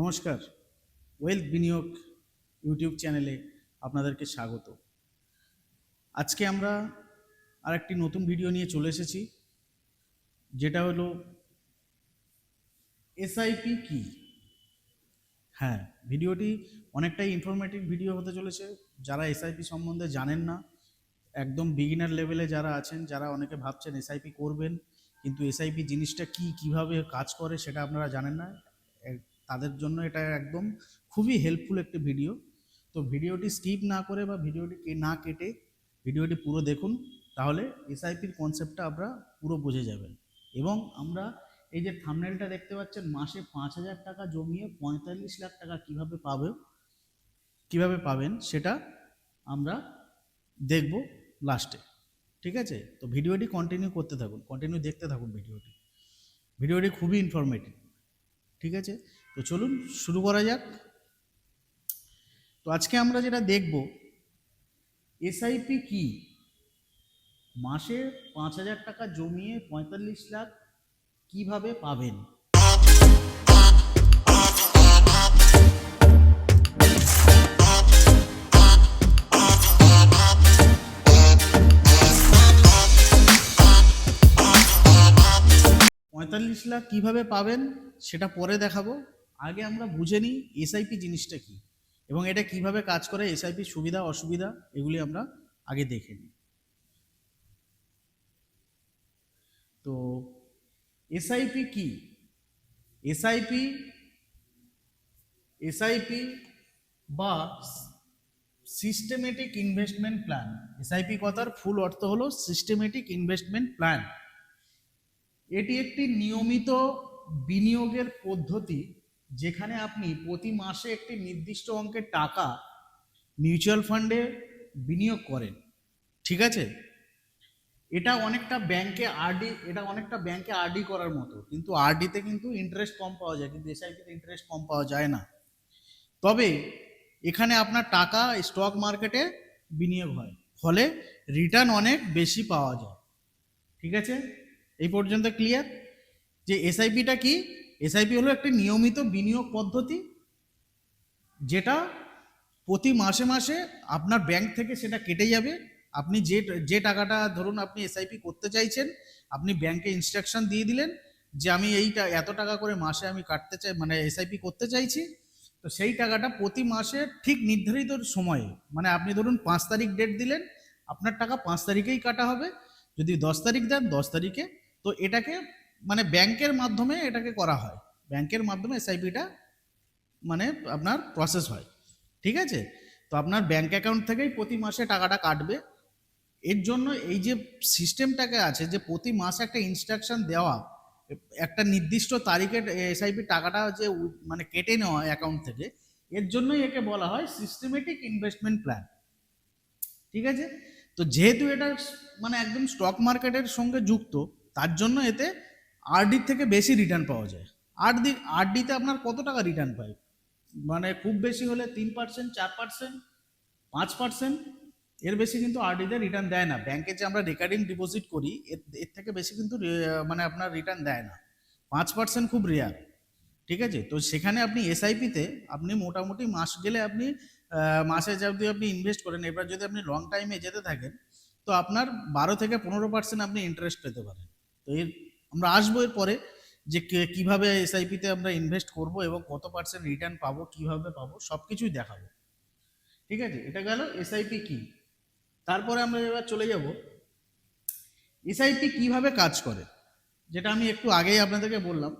নমস্কার। ওয়েলথ বিনিয়োগ ইউটিউব চ্যানেলে আপনাদেরকে স্বাগত। আজকে আমরা আর একটি নতুন ভিডিও নিয়ে চলে এসেছি, যেটা হলো এসআইপি কি? হ্যাঁ ভিডিওটি অনেকটাই ইনফরমেটিভ ভিডিও হতে চলেছে। যারা এসআইপি সম্বন্ধে জানেন না, একদম বিগিনার লেভেলে যারা আছেন, যারা অনেকে ভাবছেন এসআইপি করবেন, কিন্তু এসআইপি জিনিসটা কি, কীভাবে কাজ করে, সেটা আপনারা জানেন না। তাদের জন্য এটা একদম খুবই হেল্পফুল একটি ভিডিও তো ভিডিওটি স্কিপ না করে বা ভিডিওটি না কেটে ভিডিওটি পুরো দেখুন, তাহলে এসআইপির কনসেপ্টটা আপনারা পুরো বুঝে যাবেন। এবং আমরা এই যে থামনেলটা দেখতে পাচ্ছেন, মাসে পাঁচ হাজার টাকা জমিয়ে পঁয়তাল্লিশ লাখ টাকা কীভাবে পাবে, কীভাবে পাবেন সেটা আমরা দেখব লাস্টে ঠিক আছে? তো ভিডিওটি কন্টিনিউ করতে থাকুন কন্টিনিউ দেখতে থাকুন ভিডিওটি ভিডিওটি খুবই ইনফরমেটিভ ঠিক আছে? তো চলুন শুরু করা যাক। তো আজকে আমরা যেটা দেখব এসআইপি কি? মাসে পাঁচ হাজার টাকা জমিয়ে পঁয়তাল্লিশ লাখ কীভাবে পাবেন? পঁয়তাল্লিশ লাখ কীভাবে পাবেন সেটা পরে দেখাবো। আগে আমরা বুঝে নিই এসআইপি জিনিসটা কি এবং এটা কীভাবে কাজ করে এসআইপি সুবিধা, অসুবিধা, এগুলি আমরা আগে দেখে নিই। তো এসআইপি কি? এসআইপি এসআইপি বা সিস্টেমেটিক ইনভেস্টমেন্ট প্ল্যান এসআইপি কথার ফুল অর্থ হলো সিস্টেমেটিক ইনভেস্টমেন্ট প্ল্যান এটি একটি নিয়মিত বিনিয়োগের পদ্ধতি যেখানে আপনি প্রতি মাসে একটি নির্দিষ্ট অঙ্কের টাকা মিউচুয়াল ফান্ডে বিনিয়োগ করেন, ঠিক আছে? এটা অনেকটা ব্যাংকে আরডি এটা অনেকটা ব্যাংকে আরডি করার মতো, কিন্তু আরডিতে কিন্তু ইন্টারেস্ট কম পাওয়া যায়, কিন্তু এসআইপিতে ইন্টারেস্ট কম পাওয়া যায় না। তবে এখানে আপনার টাকা স্টক মার্কেটে বিনিয়োগ হয়, ফলে রিটার্ন অনেক বেশি পাওয়া যায়, ঠিক আছে? এই পর্যন্ত ক্লিয়ার যে এসআইপিটা কি এসআইপি হলো একটি নিয়মিত বিনিয়োগ পদ্ধতি, যেটা প্রতি মাসে মাসে আপনার ব্যাংক থেকে সেটা কেটে যাবে। আপনি যে যে টাকাটা ধরুন আপনি এসআইপি করতে চাইছেন, আপনি ব্যাংকে ইনস্ট্রাকশন দিয়ে দিলেন যে আমি এইটা, এত টাকা করে মাসে আমি কাটতে চাই মানে এসআইপি করতে চাইছি, তো সেই টাকাটা প্রতি মাসে ঠিক নির্ধারিত সময়ে মানে আপনি ধরুন পাঁচ তারিখ ডেট দিলেন, আপনার টাকা পাঁচ তারিখেই কাটা হবে। যদি দশ তারিখ দেন, দশ তারিখে, তো এটাকে মানে ব্যাংকের মাধ্যমে এটাকে করা হয়। ব্যাংকের মাধ্যমে এসআইপিটা মানে আপনার প্রসেস হয়। ঠিক আছে? তো আপনার ব্যাংক অ্যাকাউন্ট থেকেই প্রতি মাসে টাকাটা কাটবে। এর জন্য এই যে সিস্টেমটাকে আছে যে প্রতি মাসে একটা ইনস্ট্রাকশন দেওয়া, একটা নির্দিষ্ট তারিখে এসআইপি টাকাটা যে মানে কেটে নেওয়া অ্যাকাউন্ট থেকে, এর জন্যই একে বলা হয় সিস্টেমেটিক ইনভেস্টমেন্ট প্ল্যান ঠিক আছে? তো যেহেতু এটা মানে একদম স্টক মার্কেটের সঙ্গে যুক্ত, তার জন্য এতে আরডি থেকে বেশি রিটার্ন পাওয়া যায়। আরডি আরডিতে আপনার কত টাকা রিটার্ন পায়? মানে খুব বেশি হলে তিন পার্সেন্ট চার পার্সেন্ট পাঁচ পার্সেন্ট এর বেশি কিন্তু আরডিতে রিটার্ন দেয় না। ব্যাংকে যে আমরা রেকারিং ডিপোজিট করি, এর এর থেকে বেশি কিন্তু মানে আপনার রিটার্ন দেয় না। পাঁচ পার্সেন্ট খুব রেয়ার ঠিক আছে? তো সেখানে আপনি এসআইপিতে আপনি মোটামুটি মাস গেলে আপনি মাসে যদি আপনি ইনভেস্ট করেন, এবার যদি আপনি লং টাইমে যেতে থাকেন, তো আপনার বারো থেকে পনেরো পার্সেন্ট আপনি ইন্টারেস্ট পেতে পারেন। তো এর আমরা আসব এর পরে যে কীভাবে এসআইপিতে আমরা ইনভেস্ট করব এবং কত পার্সেন্ট রিটার্ন পাবো, কীভাবে পাবো সব কিছুই দেখাবো। ঠিক আছে? এটা গেল এসআইপি কি? তারপরে আমরা এবার চলে যাব। এসআইপি কীভাবে কাজ করে? যেটা আমি একটু আগেই আপনাদেরকে বললাম,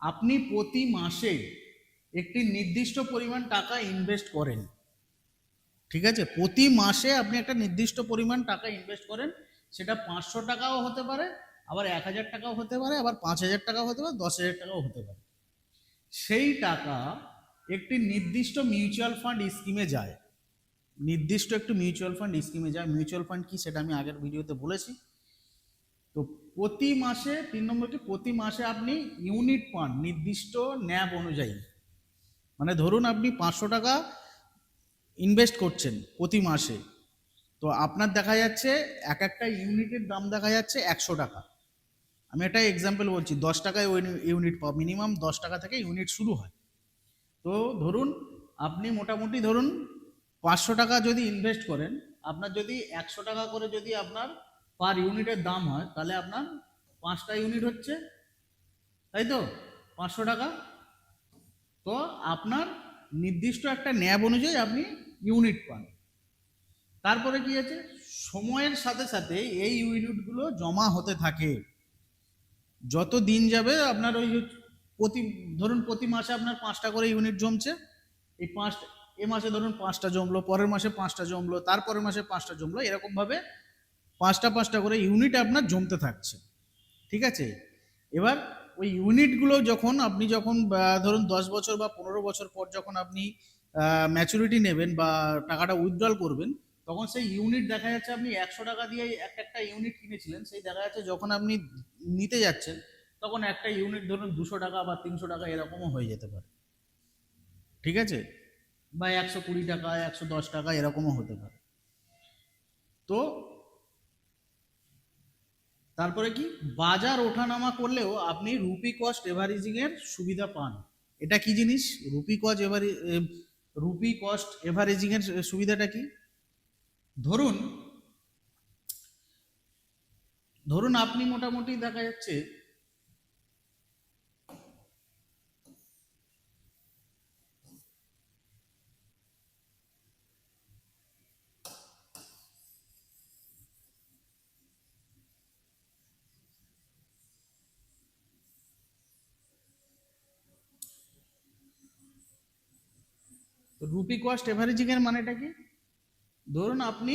আপনি প্রতি মাসে একটি নির্দিষ্ট পরিমাণ টাকা ইনভেস্ট করেন। ঠিক আছে? প্রতি মাসে আপনি একটা নির্দিষ্ট পরিমাণ টাকা ইনভেস্ট করেন, সেটা পাঁচশো টাকাও হতে পারে আবার এক হাজার টাকাও হতে পারে, আবার পাঁচ হাজার টাকাও হতে পারে, দশ হাজার টাকাও হতে পারে। সেই টাকা একটি নির্দিষ্ট মিউচুয়াল ফান্ড স্কিমে যায়। নির্দিষ্ট একটু মিউচুয়াল ফান্ড স্কিমে যায়। মিউচুয়াল ফান্ড কি সেটা আমি আগের ভিডিওতে বলেছি। তো প্রতি মাসে, তিন নম্বর কি প্রতি মাসে আপনি ইউনিট পান নির্দিষ্ট ন্যাব অনুযায়ী মানে ধরুন আপনি পাঁচশো টাকা ইনভেস্ট করছেন প্রতি মাসে, তো আপনার দেখা যাচ্ছে এক একটা ইউনিটের দাম দেখা যাচ্ছে একশো টাকা। আমি একটা এক্সাম্পল বলছি, দশ টাকায় ইউনিট পাও মিনিমাম দশ টাকা থেকে ইউনিট শুরু হয়। তো ধরুন, আপনি মোটামুটি ধরুন পাঁচশো টাকা যদি ইনভেস্ট করেন, আপনার যদি একশো টাকা করে যদি আপনার পার ইউনিটের দাম হয়, তাহলে আপনার পাঁচটা ইউনিট হচ্ছে, তাই তো? পাঁচশো টাকা। তো আপনার নির্দিষ্ট একটা ন্যাব অনুযায়ী আপনি ইউনিট পান। তারপরে কি আছে? সময়ের সাথে সাথে এই ইউনিটগুলো জমা হতে থাকে। যত দিন যাবে, আপনার ওই প্রতি, ধরুন প্রতি মাসে আপনার পাঁচটা করে ইউনিট জমছে, এই পাঁচ, এ মাসে ধরুন পাঁচটা জমলো, পরের মাসে পাঁচটা জমলো, তারপরের মাসে পাঁচটা জমলো, এরকমভাবে পাঁচটা পাঁচটা করে ইউনিট আপনার জমতে থাকছে। ঠিক আছে? এবার ওই ইউনিটগুলো যখন আপনি যখন ধরুন দশ বছর বা পনেরো বছর পর যখন আপনি ম্যাচুরিটি নেবেন বা টাকাটা উইথড্রল করবেন তখন সেই ইউনিট দেখা যাচ্ছে আপনি একশো টাকা দিয়ে একটা একটা ইউনিট কিনেছিলেন। সেই দেখা যাচ্ছে যখন আপনি নিতে যাচ্ছেন, তখন একটা ইউনিট ধরুন দুশো টাকা বা তিনশো টাকা এরকমও হয়ে যেতে পারে। ঠিক আছে? বা একশো কুড়ি টাকা, একশো দশ টাকা এরকমও হতে পারে। তো তারপরে কি? বাজার ওঠানামা করলেও আপনি রুপি কস্ট এভারেজিং এর সুবিধা পান। এটা কি জিনিস? Rupee cost every rupee cost averaging এর সুবিধাটা কি? ধরুন ধরুন আপনি মোটামুটি দেখা যাচ্ছে রুপি কস্ট এভারেজিং এর মানেটা কি? ধরুন আপনি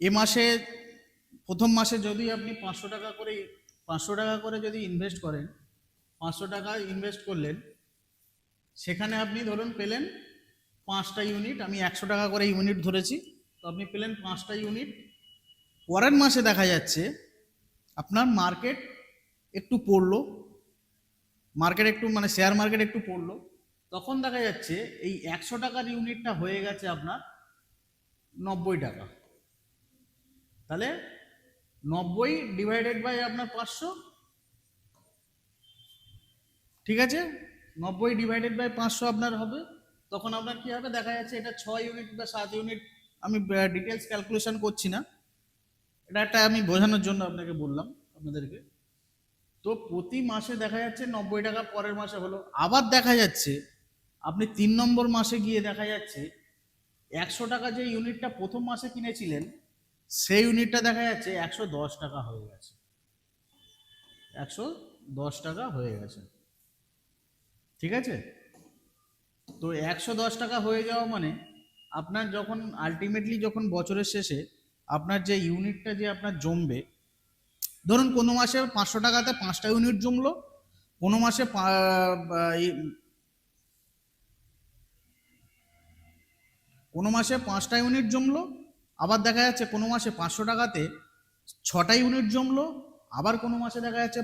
এ মাসে, প্রথম মাসে যদি আপনি পাঁচশো টাকা করে, পাঁচশো টাকা করে যদি ইনভেস্ট করেন, পাঁচশো টাকা ইনভেস্ট করলেন, সেখানে আপনি ধরুন পেলেন পাঁচটা ইউনিট আমি একশো টাকা করে ইউনিট ধরেছি, তো আপনি পেলেন পাঁচটা ইউনিট পরের মাসে দেখা যাচ্ছে, আপনার মার্কেট একটু পড়ল মার্কেট একটু মানে শেয়ার মার্কেট একটু পড়ল, তখন দেখা যাচ্ছে এই একশো টাকার ইউনিটটা হয়ে গেছে আপনার নব্বই টাকা। তাহলে নব্বই ডিভাইডেড বাই আপনার পাঁচশো। ঠিক আছে? নব্বই ডিভাইডেড বাই পাঁচশো আপনার হবে। তখন আপনার কি হবে? দেখা যাচ্ছে এটা ছয় ইউনিট বা সাত ইউনিট আমি ডিটেলস ক্যালকুলেশন করছি না। এটা একটা আমি বোঝানোর জন্য আপনাকে বললাম আপনাদেরকে। তো প্রতি মাসে দেখা যাচ্ছে নব্বই টাকা পরের মাসে হলো। আবার দেখা যাচ্ছে, আপনি তিন নম্বর মাসে গিয়ে দেখা যাচ্ছে একশো টাকা যে ইউনিটটা প্রথম মাসে কিনেছিলেন, সেই ইউনিটটা দেখা যাচ্ছে একশো দশ টাকা হয়ে গেছে। একশো দশ টাকা হয়ে গেছে। ঠিক আছে? তো একশো দশ টাকা হয়ে যাওয়া মানে আপনার যখন আলটিমেটলি যখন বছরের শেষে আপনার যে ইউনিটটা যে আপনার জমবে, ধরুন কোনো মাসে পাঁচশো টাকাতে পাঁচটা ইউনিট জমলো, কোনো মাসে কোনো মাসে পাঁচটা ইউনিট জমলো, আবার দেখা যাচ্ছে কোনো মাসে পাঁচশো টাকাতে ছটা ইউনিট জমলো, আবার কোনো মাসে দেখা যাচ্ছে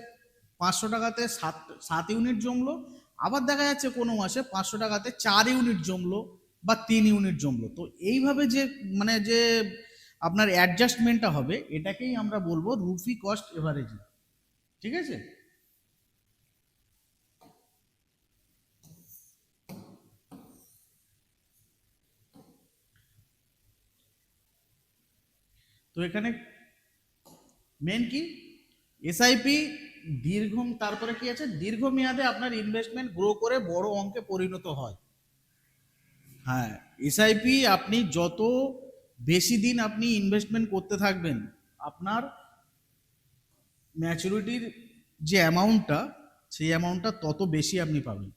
পাঁচশো টাকাতে সাত সাত ইউনিট জমলো, আবার দেখা যাচ্ছে কোনো মাসে পাঁচশো টাকাতে চার ইউনিট জমলো বা তিন ইউনিট জমলো। তো এইভাবে যে মানে যে আপনার অ্যাডজাস্টমেন্টটা হবে, এটাকেই আমরা বলব রুফি কস্ট এভারেজিং ঠিক আছে? তো এখানে মেন কি? এসআইপি দীর্ঘ তারপরে কি আছে? দীর্ঘমেয়াদে আপনার ইনভেস্টমেন্ট গ্রো করে বড় অঙ্কে পরিণত হয়। হ্যাঁ এসআইপি আপনি যত বেশি দিন আপনি ইনভেস্টমেন্ট করতে থাকবেন, আপনার ম্যাচুরিটির যে অ্যামাউন্টটা সেই অ্যামাউন্টটা তত বেশি আপনি পাবেন।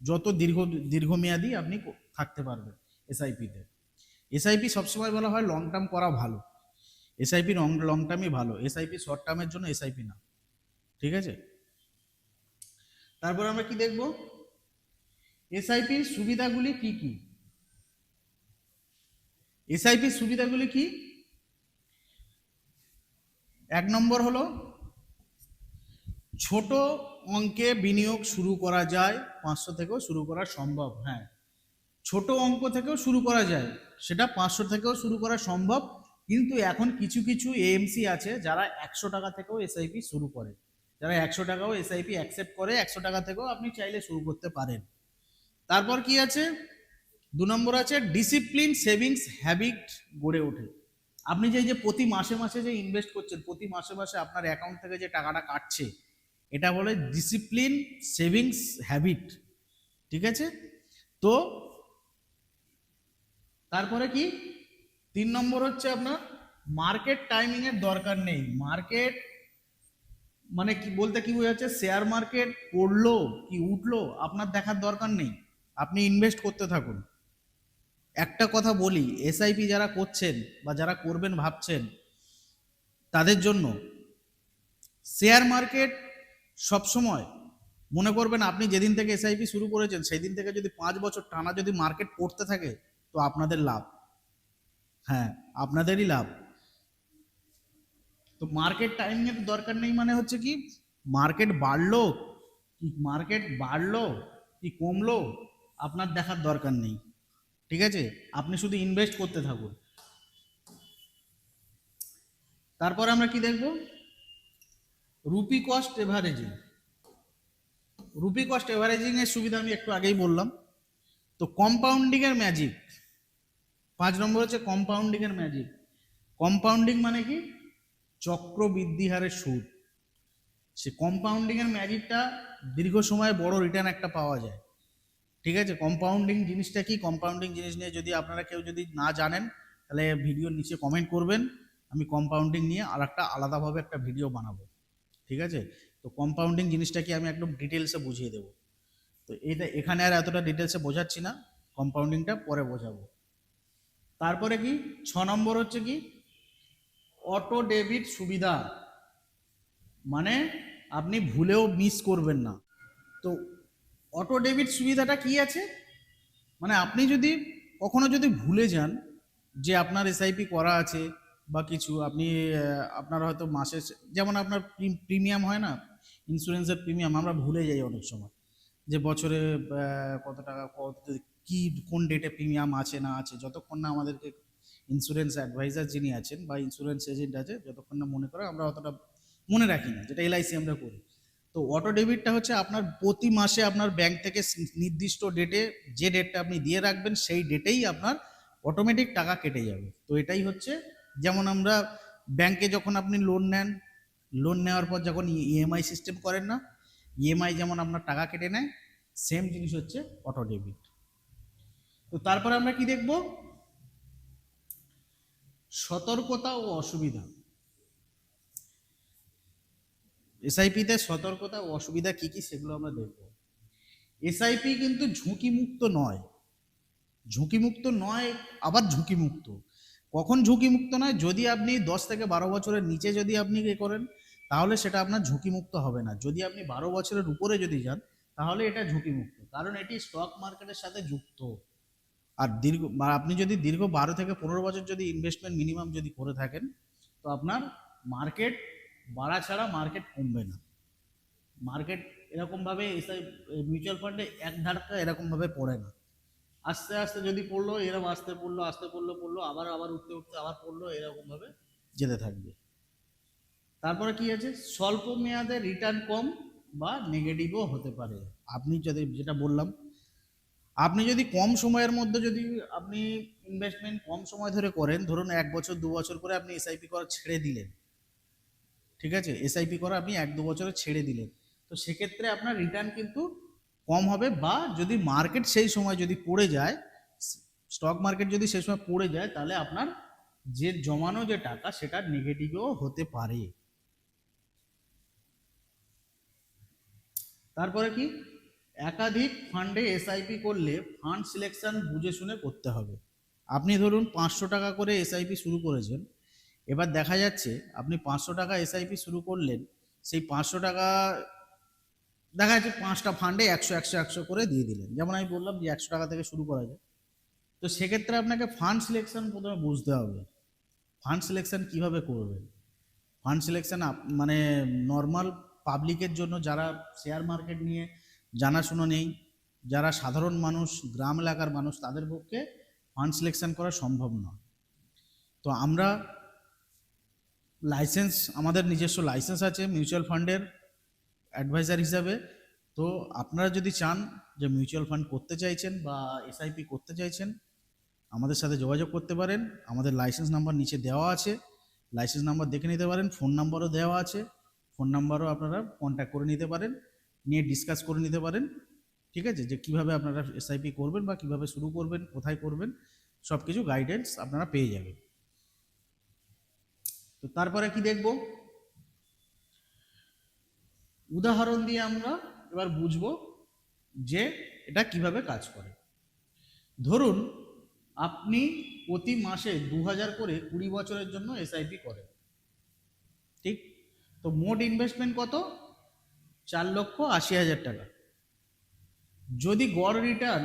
যত দীর্ঘ দীর্ঘমেয়াদী আপনি থাকতে পারবেন এসআইপিতে এসআইপি সবসময় বলা হয় লং টার্ম করা ভালো। এসআইপি লং লং টার্মই ভালো এসআইপি শর্ট টার্মের জন্য এসআইপি না, ঠিক আছে? তারপর আমরা কি দেখব? এসআইপির সুবিধাগুলি কি কি? এসআইপির সুবিধাগুলি কি? এক নম্বর হলো, ছোট অঙ্কে বিনিয়োগ শুরু করা যায়, পাঁচশো থেকেও শুরু করা সম্ভব হ্যাঁ। ছোট অঙ্ক থেকেও শুরু করা যায়, সেটা পাঁচশো থেকেও শুরু করা সম্ভব কিন্তু এখন কিছু কিছু এএমসি আছে যারা একশো টাকা থেকেও এসআইপি শুরু করে। যারা একশো টাকাও এসআইপি অ্যাকসেপ্ট করে, একশো টাকা থেকেও আপনি চাইলে শুরু করতে পারেন। তারপর কি আছে? দু নম্বর আছে ডিসিপ্লিন সেভিংস হ্যাবিট গড়ে ওঠে। আপনি যে যে প্রতি মাসে মাসে যে ইনভেস্ট করছেন, প্রতি মাসে মাসে আপনার অ্যাকাউন্ট থেকে যে টাকাটা কাটছে, এটা বলে ডিসিপ্লিন সেভিংস হ্যাবিট ঠিক আছে? তো, তারপরে কি? তিন নম্বর হচ্ছে আপনার মার্কেট টাইমিং এর দরকার নেই। মার্কেট মানে কি বলতে কি বোঝাচ্ছে? শেয়ার মার্কেট পড়ল কি উঠল আপনার দেখার দরকার নেই। আপনি ইনভেস্ট করতে থাকুন। একটা কথা বলি এসআইপি যারা করছেন বা যারা করবেন ভাবছেন, তাদের জন্য শেয়ার মার্কেট সবসময় মনে করবেন আপনি যেদিন থেকে এসআইপি শুরু করেছেন সেই দিন থেকে যদি পাঁচ বছর টানা যদি মার্কেট পড়তে থাকে, তো আপনাদের লাভ। হ্যাঁ আপনাদেরই লাভ। তো মার্কেট টাইমিং এর দরকার নেই মানে হচ্ছে কি মার্কেট বাড়লো, কি মার্কেট বাড়লো, কি কমলো, আপনার দেখার দরকার নেই। ঠিক আছে? আপনি শুধু ইনভেস্ট করতে থাকুন। তারপর আমরা কি দেখব? Rupee cost averaging rupee cost averaging এর সুবিধা আমি একটু আগেই বললাম। তো কম্পাউন্ডিং এর ম্যাজিক পাঁচ নম্বর হচ্ছে কম্পাউন্ডিং এর ম্যাজিক কম্পাউন্ডিং মানে কি? চক্রবৃদ্ধি হারে সুদ। সে কম্পাউন্ডিং এর ম্যাজিকটা দীর্ঘ সময়ে বড় রিটার্ন একটা পাওয়া যায়। ঠিক আছে? কম্পাউন্ডিং জিনিসটা কি? কম্পাউন্ডিং জিনিস নিয়ে যদি আপনারা কেউ যদি না জানেন, তাহলে ভিডিওর নিচে কমেন্ট করবেন। আমি কম্পাউন্ডিং নিয়ে আর একটা আলাদাভাবে একটা ভিডিও বানাবো। ঠিক আছে? তো কম্পাউন্ডিং জিনিসটা কি আমি একদম ডিটেলসে বুঝিয়ে দেবো। তো এটা এখানে আর এতটা ডিটেলসে বোঝাচ্ছি না। কম্পাউন্ডিংটা পরে বোঝাবো। তারপরে কি? ছ নম্বর হচ্ছে কি? অটো ডেবিট সুবিধা। মানে আপনি ভুলেও মিস করবেন না। তো অটো ডেবিট সুবিধাটা কি আছে? মানে আপনি যদি কখনো যদি ভুলে যান যে আপনার এসআইপি করা আছে বা কিছু, আপনি আপনার হয়তো মাসে যেমন আপনার প্রিমিয়াম হয় না? ইন্স্যুরেন্সের প্রিমিয়াম, আমরা ভুলে যাই অনেক সময়। যে বছরে কত টাকা, কত কি, কোন ডেটে প্রিমিয়াম আছে, না আছে, যতক্ষণ না আমাদেরকে ইন্স্যুরেন্স অ্যাডভাইজার যিনি আছেন বা ইন্স্যুরেন্স এজেন্ট আছে, যতক্ষণ না মনে করে আমরা অতটা মনে রাখি না, যেটা এলআইসি আমরা করি। তো অটো ডেবিটটা হচ্ছে আপনার প্রতি মাসে আপনার ব্যাংক থেকে নির্দিষ্ট ডেটে যে ডেটটা আপনি দিয়ে রাখবেন, সেই ডেটেই আপনার অটোমেটিক টাকা কেটে যাবে। তো এটাই হচ্ছে, যেমন আমরা ব্যাংকে যখন আপনি লোন নেন লোন নেওয়ার পর যখন ইএমআই সিস্টেম করেন না ইএমআই যেমন আপনার টাকা কেটে নেয় সেম জিনিস হচ্ছে অটো ডেবিট তো তারপরে আমরা কি দেখব? সতর্কতা ও অসুবিধা। এসআইপিতে সতর্কতা ও অসুবিধা কি কি সেগুলো আমরা দেখব। এসআইপি কিন্তু ঝুঁকিমুক্ত নয়। ঝুঁকিমুক্ত নয়, আবার ঝুঁকিমুক্ত। কখন ঝুঁকিমুক্ত নয়? যদি আপনি দশ থেকে বারো বছরের নিচে যদি আপনি এ করেন, তাহলে সেটা আপনার ঝুঁকিমুক্ত হবে না। যদি আপনি বারো বছরের উপরে যদি যান, তাহলে এটা ঝুঁকিমুক্ত। কারণ এটি স্টক মার্কেটের সাথে যুক্ত। আর দীর্ঘ বা আপনি যদি দীর্ঘ বারো থেকে পনেরো বছর যদি ইনভেস্টমেন্ট মিনিমাম যদি করে থাকেন, তো আপনার মার্কেট বাড়া ছাড়া মার্কেট কমবে না। মার্কেট এরকমভাবে মিউচুয়াল ফান্ডে এক ধাক্কা এরকমভাবে পড়ে না। আস্তে আস্তে যদি পড়ল এরকম আস্তে পড়ল আস্তে পড়ল পড়ল, আবার আবার উঠতে উঠতে, আবার পড়ল, এরকমভাবে যেতে থাকবে। তারপরে কি আছে? স্বল্প মেয়াদে রিটার্ন কম বা নেগেটিভও হতে পারে। আপনি যদি যেটা বললাম আপনি যদি কম সময়ের মধ্যে যদি আপনি ইনভেস্টমেন্ট কম সময় ধরে করেন, ধরুন এক বছর, দু বছর করে আপনি এসআইপি করা ছেড়ে দিলেন, ঠিক আছে? এসআইপি করা আপনি এক, দু বছরে ছেড়ে দিলেন। তো সেক্ষেত্রে আপনার রিটার্ন কিন্তু কম হবে বা যদি মার্কেট সেই সময় যদি পড়ে যায় স্টক মার্কেট যদি সেই সময় পড়ে যায়, তাহলে আপনার যে জমানো যে টাকা, সেটা নেগেটিভও হতে পারে। তারপরে কি? একাধিক ফান্ডে এসআইপি করলে ফান্ড সিলেকশন বুঝে শুনে করতে হবে। আপনি ধরুন পাঁচশো টাকা করে এসআইপি শুরু করেছেন, এবার দেখা যাচ্ছে আপনি পাঁচশো টাকা এসআইপি শুরু করলেন, সেই পাঁচশো টাকা, দেখা যাচ্ছে পাঁচটা ফান্ডে একশো একশো একশো করে দিয়ে দিলেন। যেমন আমি বললাম যে একশো টাকা থেকে শুরু করা যায়। তো সেক্ষেত্রে আপনাকে ফান্ড সিলেকশন প্রথমে বুঝতে হবে। ফান্ড সিলেকশন কীভাবে করবেন? ফান্ড সিলেকশন মানে নর্মাল পাবলিকের জন্য যারা শেয়ার মার্কেট নিয়ে জানাশুনো নেই। যারা সাধারণ মানুষ, গ্রাম এলাকার মানুষ, তাদের পক্ষে ফান্ড সিলেকশন করা সম্ভব নয়। তো আমরা লাইসেন্স আমাদের নিজস্ব লাইসেন্স আছে মিউচুয়াল ফান্ডের অ্যাডভাইজার হিসাবে। তো আপনারা যদি চান যে মিউচুয়াল ফান্ড করতে চাইছেন বা এসআইপি করতে চাইছেন, আমাদের সাথে যোগাযোগ করতে পারেন। আমাদের লাইসেন্স নাম্বার নিচে দেওয়া আছে। লাইসেন্স নাম্বার দেখে নিতে পারেন। ফোন নাম্বারও দেওয়া আছে। ফোন নাম্বারও আপনারা কন্ট্যাক্ট করে নিতে পারেন। নিয়ে ডিসকাস করে নিতে পারেন, ঠিক আছে? যে কীভাবে আপনারা এসআইপি করবেন বা কীভাবে শুরু করবেন, কোথায় করবেন সব কিছু গাইডেন্স আপনারা পেয়ে যাবেন। তো তারপরে কি দেখব? উদাহরণ দিয়ে আমরা এবার বুঝব যে এটা কীভাবে কাজ করে। ধরুন, আপনি প্রতি মাসে দু হাজার করে কুড়ি বছরের জন্য এসআইপি করেন, ঠিক? তো মোট ইনভেস্টমেন্ট কত? চার লক্ষ আশি হাজার টাকা। যদি গড় রিটার্ন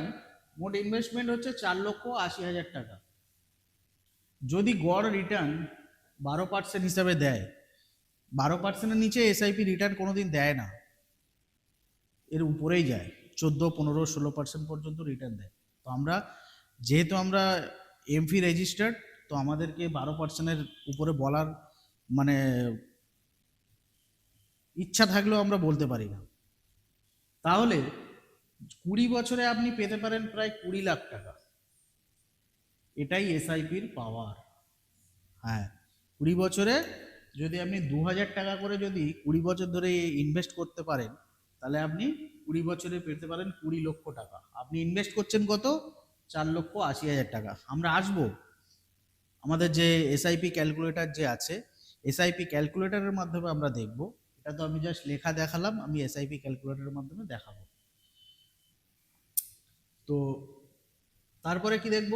মোট ইনভেস্টমেন্ট হচ্ছে চার লক্ষ আশি হাজার টাকা। যদি গড় রিটার্ন বারো পার্সেন্ট হিসাবে দেয়, বারো পার্সেন্টের নিচে এসআইপি রিটার্ন কোনো দিন দেয় না। এর উপরেই যায়, চোদ্দ, পনেরো, ষোলো পার্সেন্ট পর্যন্ত রিটার্ন দেয়। তো আমরা, যেহেতু আমরা এমফি রেজিস্টার্ড তো আমাদেরকে বারো পার্সেন্টের উপরে বলার মানে ইচ্ছা থাকলেও আমরা বলতে পারি না। তাহলে কুড়ি বছরে আপনি পেতে পারেন প্রায় কুড়ি লাখ টাকা। এটাই এসআইপির পাওয়ার হ্যাঁ কুড়ি বছরে যদি আপনি দু হাজার টাকা করে যদি কুড়ি বছর ধরে ইনভেস্ট করতে পারেন, তাহলে আপনি কুড়ি বছরে পেতে পারেন কুড়ি লক্ষ টাকা। আপনি ইনভেস্ট করছেন কত? চার লক্ষ আশি হাজার টাকা। আমরা আসব। আমাদের যে এসআইপি ক্যালকুলেটার যে আছে এসআইপি ক্যালকুলেটরের মাধ্যমে আমরা দেখব। এটা তো আমি জাস্ট লেখা দেখালাম, আমি এসআইপি ক্যালকুলেটরের মাধ্যমে দেখাবো। তো তারপরে কি দেখব?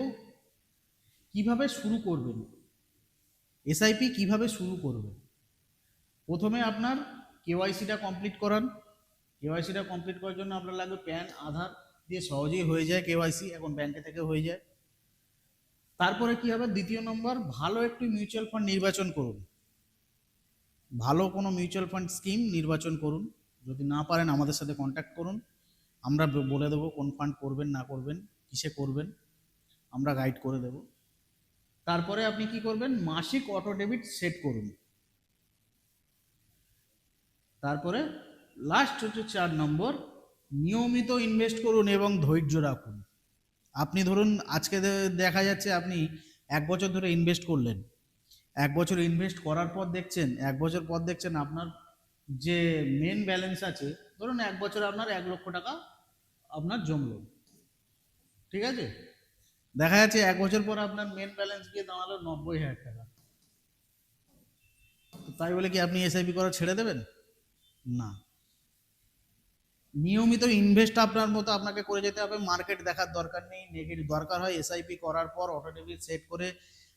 কীভাবে শুরু করবেন? এসআইপি কীভাবে শুরু করবেন? প্রথমে আপনার কেওয়াইসিটা কমপ্লিট করান। কেওয়াইসিটা কমপ্লিট করার জন্য আপনার লাগবে প্যান আধার দিয়ে সহজেই হয়ে যায় কেওয়াইসি এখন ব্যাংকে থেকে হয়ে যায়। তারপরে কি হবে? দ্বিতীয় নম্বর ভালো একটি মিউচুয়াল ফান্ড নির্বাচন করুন। ভালো কোনো মিউচুয়াল ফান্ড স্কিম নির্বাচন করুন। যদি না পারেন আমাদের সাথে কন্ট্যাক্ট করুন। আমরা বলে দেবো কোন ফান্ড করবেন, না করবেন, কিসে করবেন। আমরা গাইড করে দেব। তারপরে আপনি কি করবেন? মাসিক অটো ডেবিট সেট করুন। তারপরে লাস্ট হচ্ছে চার নম্বর, নিয়মিত ইনভেস্ট করুন এবং ধৈর্য রাখুন। আপনি ধরুন আজকে দেখা যাচ্ছে আপনি এক বছর ধরে ইনভেস্ট করলেন। এক বছর ইনভেস্ট করার পর দেখছেন, এক বছর পর দেখছেন আপনার যে মেন ব্যালেন্স আছে, ধরুন এক বছরে আপনার এক লক্ষ টাকা আপনার জমলো। ঠিক আছে? দেখা যাচ্ছে এক বছর পর আপনার মেন ব্যালেন্স গিয়ে দাঁড়াল নব্বই হাজার টাকা। তাই বলে কি আপনি এসআইপি করা ছেড়ে দেবেন? না। নিয়মিত ইনভেস্ট আপনার মতো আপনাকে করে যেতে হবে মার্কেট দেখার দরকার নেই নেগেটিভ দরকার হয় এসআইপি করার পর অটো সেট করে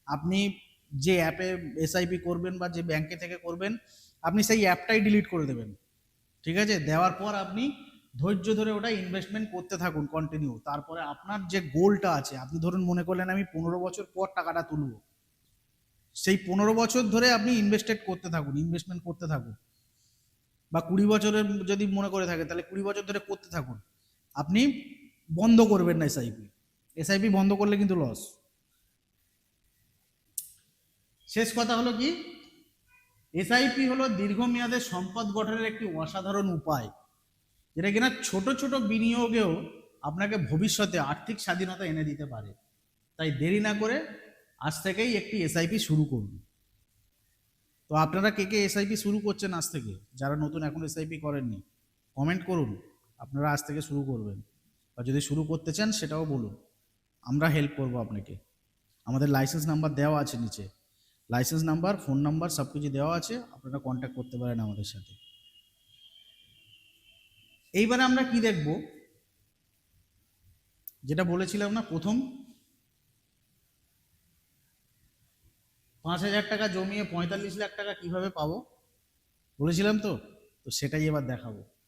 আপনি যে অ্যাপে এসআইপি করবেন বা যে ব্যাংকে থেকে করবেন, আপনি সেই অ্যাপটাই ডিলিট করে দেবেন। ঠিক আছে? দেওয়ার পর আপনি ধৈর্য ধরে ওটা ইনভেস্টমেন্ট করতে থাকুন কন্টিনিউ তারপরে আপনার যে গোলটা আছে, আপনি ধরুন মনে করলেন আমি পনেরো বছর পর টাকাটা তুলব। সেই পনেরো বছর ধরে আপনি ইনভেস্টেড করতে থাকুন ইনভেস্টমেন্ট করতে থাকুন। বা কুড়ি বছরের যদি মনে করে থাকে, তাহলে কুড়ি বছর ধরে করতে থাকুন। আপনি বন্ধ করবেন না এসআইপি। এসআইপি বন্ধ করলে কিন্তু লস শেষ কথা হলো কি? এসআইপি হলো দীর্ঘমেয়াদে সম্পদ গঠনের একটি অসাধারণ উপায়, যেটা কিনা ছোট ছোট বিনিয়োগেও আপনাকে ভবিষ্যতে আর্থিক স্বাধীনতা এনে দিতে পারে। তাই দেরি না করে আজ থেকেই একটি এসআইপি শুরু করুন। তো আপনারা কে কে এসআইপি শুরু করছেন আজ থেকে? যারা নতুন এখন এসআইপি করেননি কমেন্ট করুন, আপনারা আজ থেকে শুরু করবেন। বা যদি শুরু করতে চান, সেটাও বলুন। আমরা হেল্প করব আপনাকে। আমাদের লাইসেন্স নাম্বার দেওয়া আছে নিচে। লাইসেন্স নাম্বার ফোন নাম্বার সব কিছু দেওয়া আছে, আপনারা কন্ট্যাক্ট করতে পারেন আমাদের সাথে। এইবারে আমরা কি দেখব? যেটা বলেছিলাম না, প্রথম। পাঁচ হাজার টাকা জমিয়ে পঁয়তাল্লিশ লাখ টাকা কীভাবে পাবো? বলেছিলাম তো? তো সেটাই এবার দেখাবো।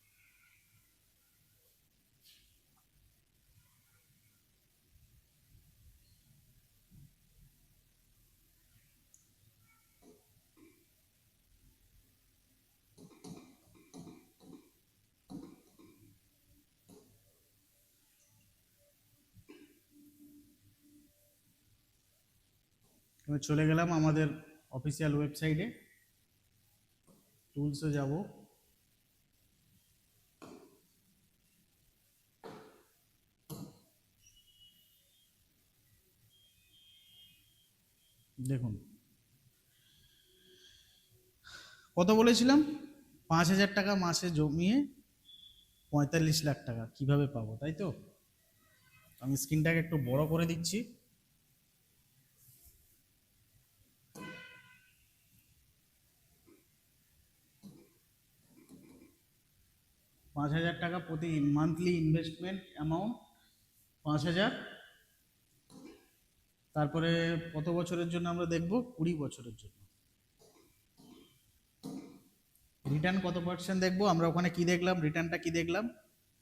এবার চলে গেলাম আমাদের অফিসিয়াল ওয়েবসাইটে টুলসে যাব। দেখুন। কত বলেছিলাম? পাঁচ হাজার টাকা মাসে জমিয়ে পঁয়তাল্লিশ লাখ টাকা। কীভাবে পাবো, তাই তো? আমি স্ক্রিনটাকে একটু বড় করে দিচ্ছি। পাঁচ হাজার টাকা প্রতি মান্থলি ইনভেস্টমেন্ট অ্যামাউন্ট পাঁচ হাজার। তারপরে কত বছরের জন্য আমরা দেখব? কুড়ি বছরের জন্য। রিটার্ন কত পার্সেন্ট দেখব? আমরা ওখানে কি দেখলাম? রিটার্নটা কি দেখলাম?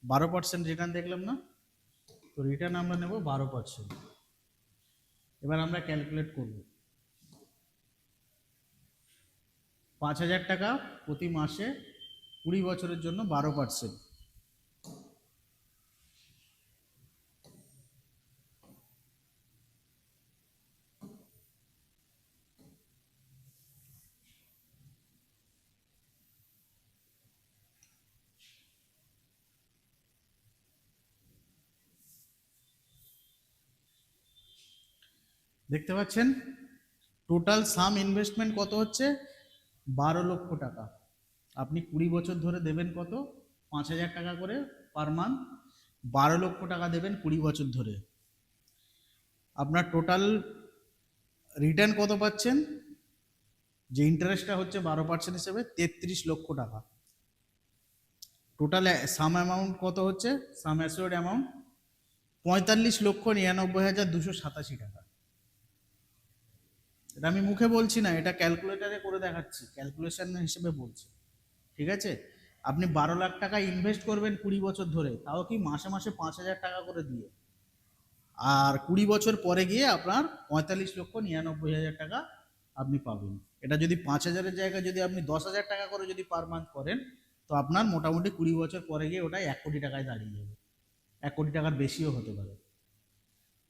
বারো পার্সেন্ট রিটার্ন দেখলাম না? তো রিটার্ন আমরা নেব বারো পার্সেন্ট এবার আমরা ক্যালকুলেট করব। পাঁচ হাজার টাকা প্রতি মাসে কুড়ি বছরের জন্য বারো পার্সেন্ট দেখতে পাচ্ছেন? টোটাল সাম ইনভেস্টমেন্ট কত হচ্ছে? বারো লক্ষ টাকা। আপনি কুড়ি বছর ধরে দেবেন কত? পাঁচ হাজার টাকা করে পার মান্থ বারো লক্ষ টাকা দেবেন কুড়ি বছর ধরে। আপনার টোটাল রিটার্ন কত পাচ্ছেন? যে ইন্টারেস্টটা হচ্ছে বারো পার্সেন্ট হিসেবে তেত্রিশ লক্ষ টাকা। টোটাল সাম অ্যামাউন্ট কত হচ্ছে? সাম অ্যাসিওর্ড অ্যামাউন্ট পঁয়তাল্লিশ লক্ষ নিরানব্বই হাজার দুশো সাতাশি টাকা। এটা আমি মুখে বলছি না, এটা ক্যালকুলেটারে করে দেখাচ্ছি ক্যালকুলেশন হিসেবে বলছি। ঠিক আছে? আপনি বারো লাখ টাকা ইনভেস্ট করবেন কুড়ি বছর ধরে, তাও কি মাসে মাসে পাঁচ হাজার টাকা করে দিয়ে? আর কুড়ি বছর পরে গিয়ে আপনার পঁয়তাল্লিশ লক্ষ নিরানব্বই হাজার টাকা আপনি পাবেন। এটা যদি পাঁচ হাজারের জায়গায় যদি আপনি দশ হাজার টাকা করে যদি পার মান্থ করেন, তো আপনার মোটামুটি কুড়ি বছর পরে গিয়ে ওটা এক কোটি টাকায় দাঁড়িয়ে যাবে। এক কোটি টাকার বেশিও হতে পারে।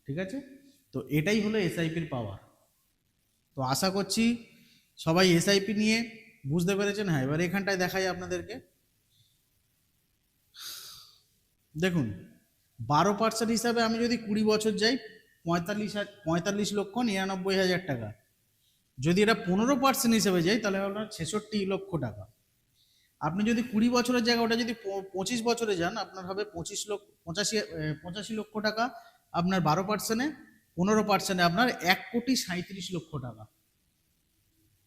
ঠিক আছে? তো এটাই হলো এসআইপির পাওয়ার তো আশা করছি সবাই এসআইপি নিয়ে বুঝতে পেরেছেন? হ্যাঁ এবার এখানটায় দেখাই আপনাদেরকে। দেখুন, বারো পার্সেন্ট হিসাবে আমি যদি কুড়ি বছর যাই, পঁয়তাল্লিশ পঁয়তাল্লিশ লক্ষ নিরানব্বই হাজার টাকা। যদি এটা পনেরো পার্সেন্ট হিসেবে যাই, তাহলে আপনার ছেষট্টি লক্ষ টাকা। আপনি যদি কুড়ি বছরের জায়গায় ওটা যদি পঁচিশ বছরে যান, আপনার হবে পঁচিশ লক্ষ, পঁচাশি পঁচাশি লক্ষ টাকা। আপনার বারো পার্সেন্টে পনেরো পার্সেন্টে আপনার এক কোটি সাঁত্রিশ লক্ষ টাকা।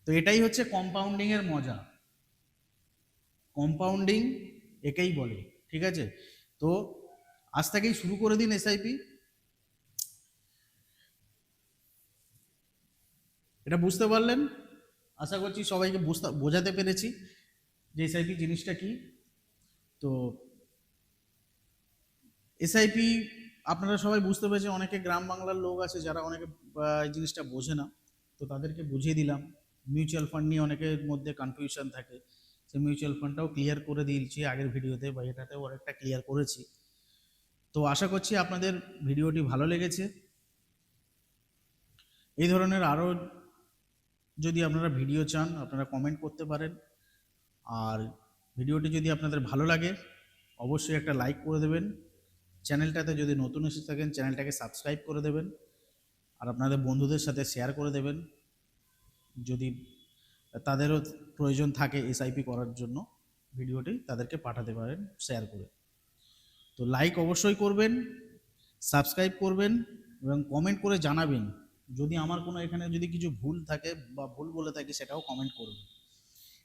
তো এটাই হচ্ছে কম্পাউন্ডিং এর মজা। কম্পাউন্ডিং একেই বলে, ঠিক আছে? তো আজ থেকেই শুরু করে দিন এসআইপি এটা বুঝতে পারলেন? আশা করছি সবাইকে বুঝতে, বোঝাতে পেরেছি যে এসআইপি জিনিসটা কি। তো এসআইপি আপনারা সবাই বুঝতে পেরেছেন, অনেকে গ্রাম বাংলার লোক আছে যারা অনেকে এই জিনিসটা বোঝে না। তো তাদেরকে বুঝিয়ে দিলাম। মিউচুয়াল ফান্ড নিয়ে অনেকের মধ্যে কনফিউশন থাকে। সে মিউচুয়াল ফান্ডটাও ক্লিয়ার করে দিয়েছি আগের ভিডিওতে বা এটাতেও অনেকটা ক্লিয়ার করেছি। তো আশা করছি আপনাদের ভিডিওটি ভালো লেগেছে। এই ধরনের আরও যদি আপনারা ভিডিও চান, আপনারা কমেন্ট করতে পারেন। আর ভিডিওটি যদি আপনাদের ভালো লাগে, অবশ্যই একটা লাইক করে দেবেন। চ্যানেলটাতে যদি নতুন এসে থাকেন, চ্যানেলটাকে সাবস্ক্রাইব করে দেবেন। আর আপনাদের বন্ধুদের সাথে শেয়ার করে দেবেন। যদি তাদেরও প্রয়োজন থাকে এসআইপি করার জন্য, ভিডিওটি তাদেরকে পাঠাতে পারেন শেয়ার করে। তো লাইক অবশ্যই করবেন সাবস্ক্রাইব করবেন এবং কমেন্ট করে জানাবেন। যদি আমার কোনো এখানে যদি কিছু ভুল থাকে বা ভুল বলে থাকি, সেটাও কমেন্ট করবেন।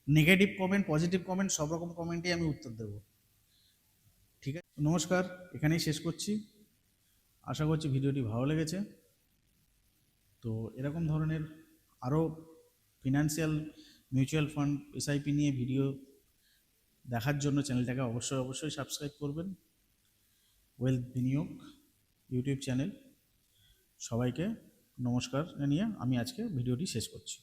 নেগেটিভ কমেন্ট পজিটিভ কমেন্ট সব রকম কমেন্টই আমি উত্তর দেব। ঠিক আছে? নমস্কার, এখানেই শেষ করছি। আশা করছি ভিডিওটি ভালো লেগেছে। তো এরকম ধরনের আরও ফিনান্সিয়াল মিউচুয়াল ফান্ড এসআইপি নিয়ে ভিডিও দেখার জন্য চ্যানেলটাকে অবশ্যই অবশ্যই সাবস্ক্রাইব করবেন। ওয়েলথ বিনিয়োগ ইউটিউব চ্যানেল সবাইকে নমস্কার জানিয়ে আমি আজকে ভিডিওটি শেষ করছি।